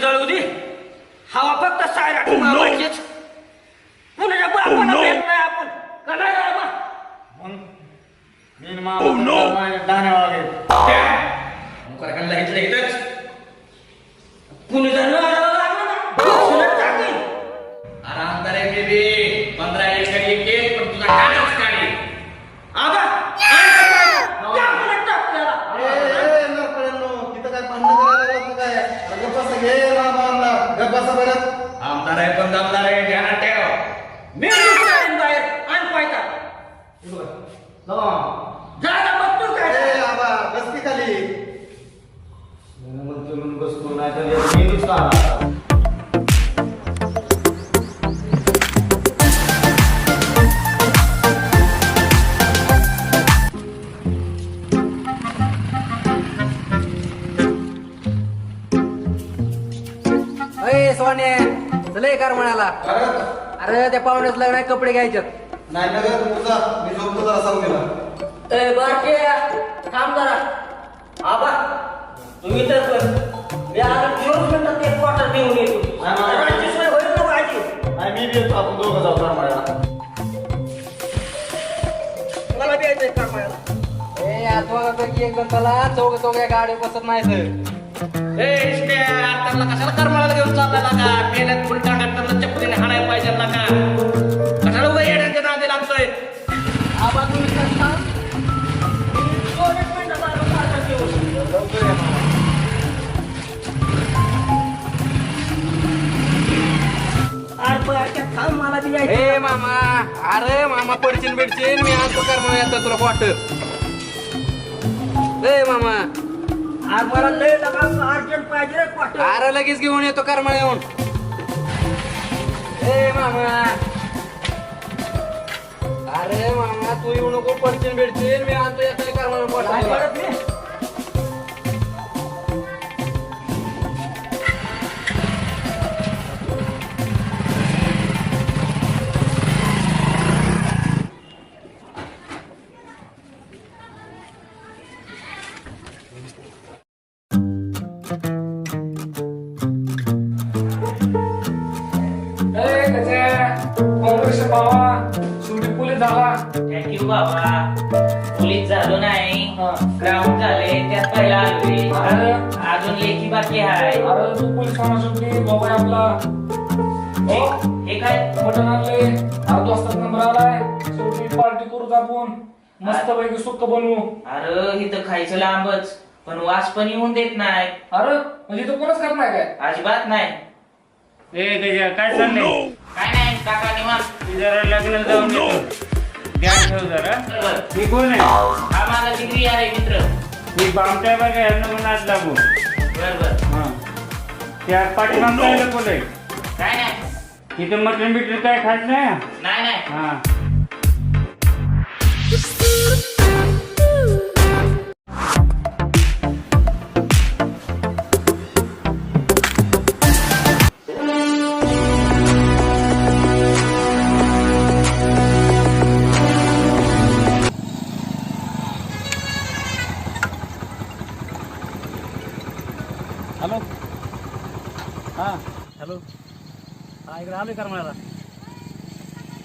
जळू दे हवा फक्त सायरा मामाचीच कुणाच्या बापाला भेट नाही आपण. का नाही रे बाबा? मी मामा. मुकार खाल्ला इथंच. कुणी जर साहेब पण दमदार आहे. कार म्हणाला. अरे, त्या पाहुण्यात लग्न कपडे घ्यायच्यात नाही ना गं, तू जा. मी झोपतो जरा सावलीला. ए बारके थांब जरा आबा तुम्ही तर कर मी आता मिनिटात एक क्वार्टर देऊन येतो. रातची सोय होईल ना माझी? नाही, मी बी येतो, आपण दोघं जाऊ करमाळ्याला. मला बी यायचंय कामाला ए आठवड्यापैकी एक चला चौघ चौघ गाडी बसत नाही सर. ए कशाला करमाळाला घेऊन लागा मेहनत ए मामा. अरे मामा पडचिन बिडचिन. मी आणतो कर म्हणून येतो तुला वाट ए मामा. अरे मला लय लगा अर्जंट पाहिजे रे क्वार्टर अरे लगेच घेऊन येतो करमळ येऊन. ए मामा. अरे मामा तू येऊ नको पडचिन बिडचिन. मी आणतो येतो करमळ मी. ग्राउंड झाले त्यात पहिला आलोय अरे. अजून लेखी बाकी आहे. अरे तू पोलीस कामा शेवटी बाबा आपला. हो हे? काय? मटण आणले. अर्ध वाजता नंबर आलाय. शेवटी पार्टी करू आपण. मस्त पैकी सुक्क बनवू. अरे इथं खायचं लांबच पण वास पण येऊन देत नाही. अरे म्हणजे तो कोणच करत नाही काय? अजिबात नाही. ए त्याच्या काय चाललंय? काय नाही काका निवांत. जरा लग्नाला जाऊन येतो. ध्यान ठेव जरा बरोबर. मी कोण आहे हा माझा डिग्री आहे मित्र. मी बामट्या बघा म्हणून आज लागू. बरोबर हा. त्या पाठीमाग काय कोण आहे काय नाही. तिथं मटण बिटन काय खात नाही? नाही नाही. हा.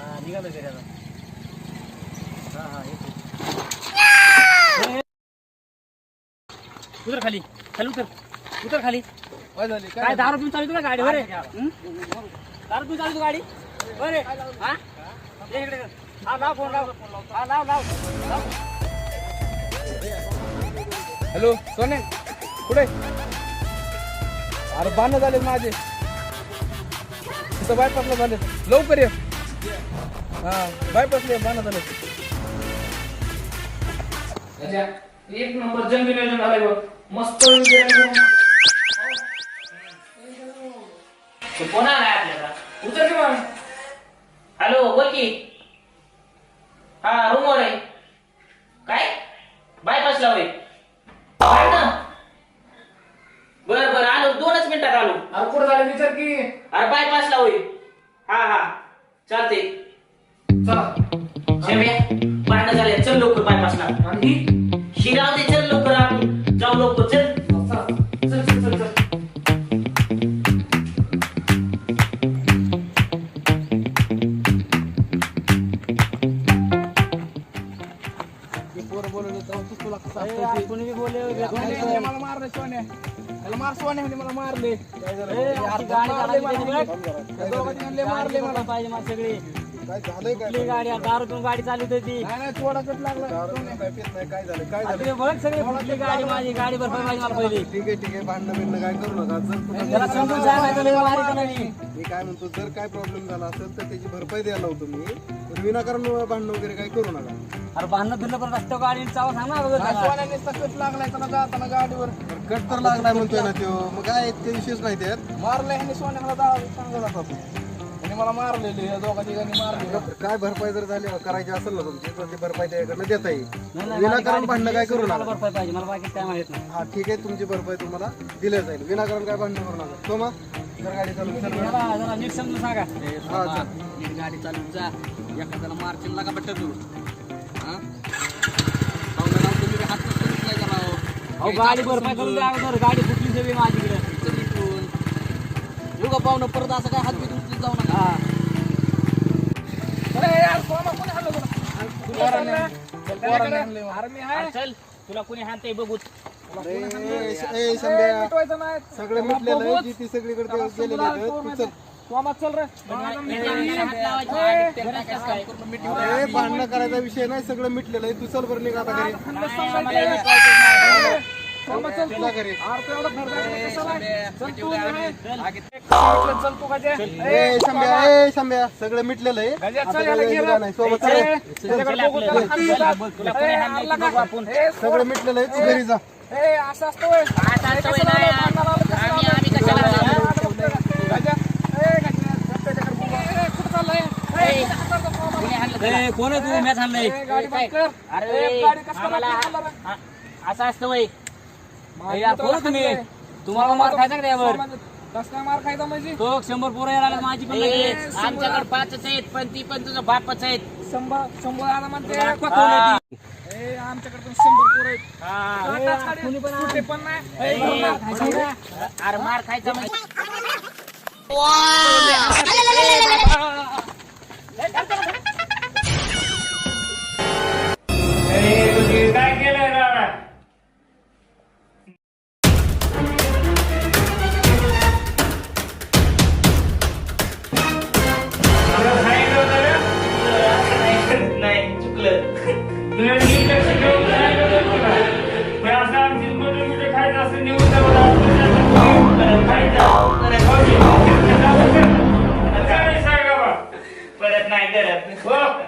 हा निघालो घरी आता हा हा येतो. ए, ए. उतर खाली. खाली उतर. उतर खाली. काय दारू पिऊन चालू का गाडी बरे दारू पिऊन चालू गाडी? बरे हा? ये इकडे हा लाव फोन लाव. हा लाव लाव. लाव. हॅलो सोने कुठे? अरे बांधणं झाले माझे. तिथं बायपासला झाले लवकर ये. बायपासले बाना झालं एक नंबर जंगी नियोजन आलाय बघ. मस्त कोण आलाय आपल्याला? उतर की मग. हॅलो बोल की. पाहिजे मला सगळी. काय झालंय काय? कुठली गाडी? आहे? दारू पिऊन गाडी चालवत होती. नाही नाही थोडा कट लागला. सोन्या काय पित नाही काय झालं? काय आता झालं? ते बघ सगळी कुठली गाडी माझी? गाडी भरपाई पाहिजे मला पहिली. ठीक आहे ठीक आहे भांडणं बिंडणं काय करू नका. जर कुठं- त्याला समजून सांगायचं लय भारी का नाही मी काय म्हणतो जर काय प्रॉब्लेम झाला असेल तर त्याची भरपाई द्यायला होतो मी. तर विनाकारण भांडणं वगैरे काय करू नका. अरे भांडणं फिरणं पण रस्त्यावर गाडी चावा सांग ना अगोदर त्याला. कट तर लागलाय म्हणतोय ना तो मग काय इतके विशेष नाही त्यात मारले ह्यांनी सोन्याला सांगत होता आणि मला मारलेले दोघा तिघांनी मारले काय भरपाई जर झाली करायची असेल ना तुमची तर ती भरपाई त्याकडनं देता येईल. नाही, विनाकारण भांडणं काय करू मला नका. भरपाई पाहिजे मला बाकी काय माहीत नाही. हा ठीक आहे तुमची भरपाई तुम्हाला दिल्या जाईल. विनाकारण काय भांडण करू नका. तो मग जर गाडी चालू चल. जरा जरा नीट समजून सांगा. हा चल. गाडी चालवून जा. एखाद्याला मार्चिन लागा बट्ट तू अहो गाडी भरपाई करून द्या अगोदर. गाडी कुठली सगळी का पाहुणं परत असं काय हात बी तुमचं जाऊ नका. चल तुला कोणी सगळे जी ती सगळीकडे गेलेले आहेत. तू चल. अरे भांडणं करायचा विषय नाही सगळं मिटलेलं आहे. तू चल बरं निघा आता घरी. घरी. ए शंभ्या ए शंभ्या सगळं मिटलेलं आहे. सोबत. सगळं मिटलेलं आहे तू घरी जा. कोण आहे तू? मॅच आणलंय अरे हा- असं असतं वय यार कोण आहे तुम्ही तुम्हाला मार खायचा का त्यावर मार खायचा म्हणजे तो शंभर पोरं यायला लागले, माझी पण लगेच. आमच्याकडे पाचच आहेत पण ती पण तुझं बापच आहेत शंभर शंभर आता म्हणते दाखवा कोण आहे ती. ए, आमच्याकडे पण शंभर पोरं आहेत हा. पण कुठे पण नाही ए, मार खायचा ना. अरे मार खायचा म्हणजे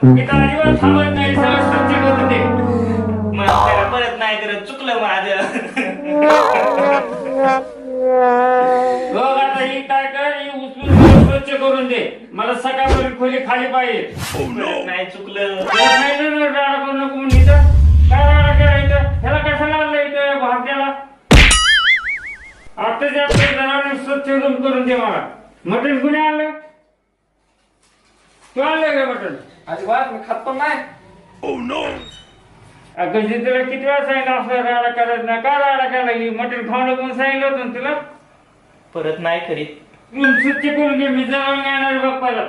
हो, इथं अजिबात थांबत नाही सगळं स्वच्छ करत ते मग त्याला परत नाही करत चुकलं माझं. बघ आता ही काय कर ही उचलून सगळं स्वच्छ करून दे. मला सकाळपर्यंत खोली खाली पाहिजे. परत नाही चुकलं. सांगितलं ना राडा करू नको म्हणून इथं. काय राडा इथं? ह्याला कशाला आणलं इथं भाग्याला आताच आपल्या जनावर स्वच्छ करून दे मला. मटण कुणी आणलं? तू आणलं का मटण? अजिबात मी खात पण नाही. अगं जे तुला किती वेळा सांगितलं? असं राडा करायचं नाही. का राडा करायला लागली? मटण खाऊ नको सांगितलं होतं ना तुला? परत नाही करीत. रूम स्वच्छ करून घे मी नाही येणार बाप्पाला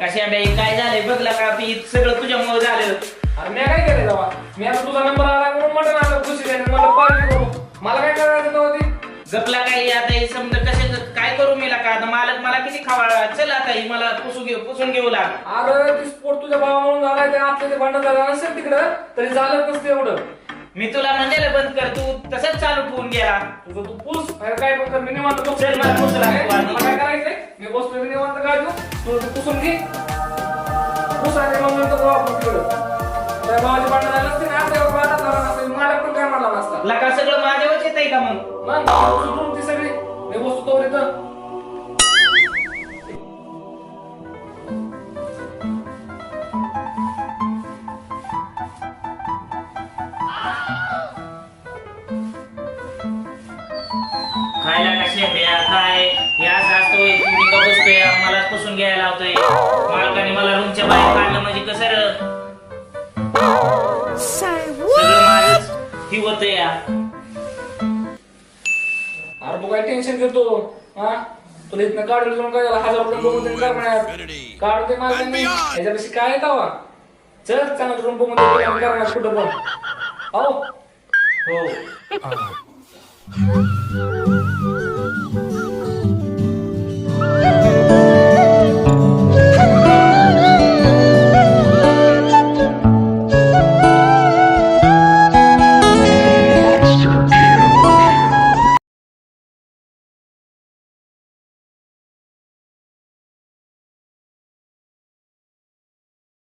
कशा बाई काय झालंय? बघला का ती सगळं तुझ्यामुळे झालं. अरे मी काय केलं तेव्हा? मी आता तुझा नंबर आला म्हणून मटण आणलं खुशी मला करू. मला काय करायचं तेव्हा जपला काही आता हे समजा कसे काय करू मी का आता मालक मला किती खावा चल आता ही मला पुसू घेऊ पुसून घेऊ लाग. अरे ती स्पोर्ट तुझ्या भावावरून झालाय ते आपलं ते भांडण झालं नसेल तिकडं तरी झालं नसतं एवढं. मी तुला म्हणलेलं बंद कर तू तसंच चालू ठेवून गेला. तुझं तू पूस काय पण कर मी निवांत बसतो. चल मला पुसू लाग तू मला काय. करायचंय? मी बसतो मी निवांत काय तू? तू पुसून घे. पुस आणि मग नंतर जाऊ आपण तिकडं. त्या भावाची भांडण झालं नसते ना त्या भावाला झालं मला पण काय म्हणला नसता लका सगळं माझ्यावरच पुसतय का मग? मग ती सगळी मी वस्तू तोवर येतं. खायला कशी काय? असतं बसतोय? मलाच पुसून घ्यायला लावतोय. मालकाने मला रूमच्या बाहेर काढलं म्हणजे कसं र? सगळं माझंच ही होत या. काय टेन्शन घेतो? हा? तुला इथनं काढून घेऊन काय झाला हजार रुपये बघून तरी काय म्हणणार काढून ते मालकांनी काय येत तवा? चल चांगलं रूम बघून करणार कुठं पण. हो. हो.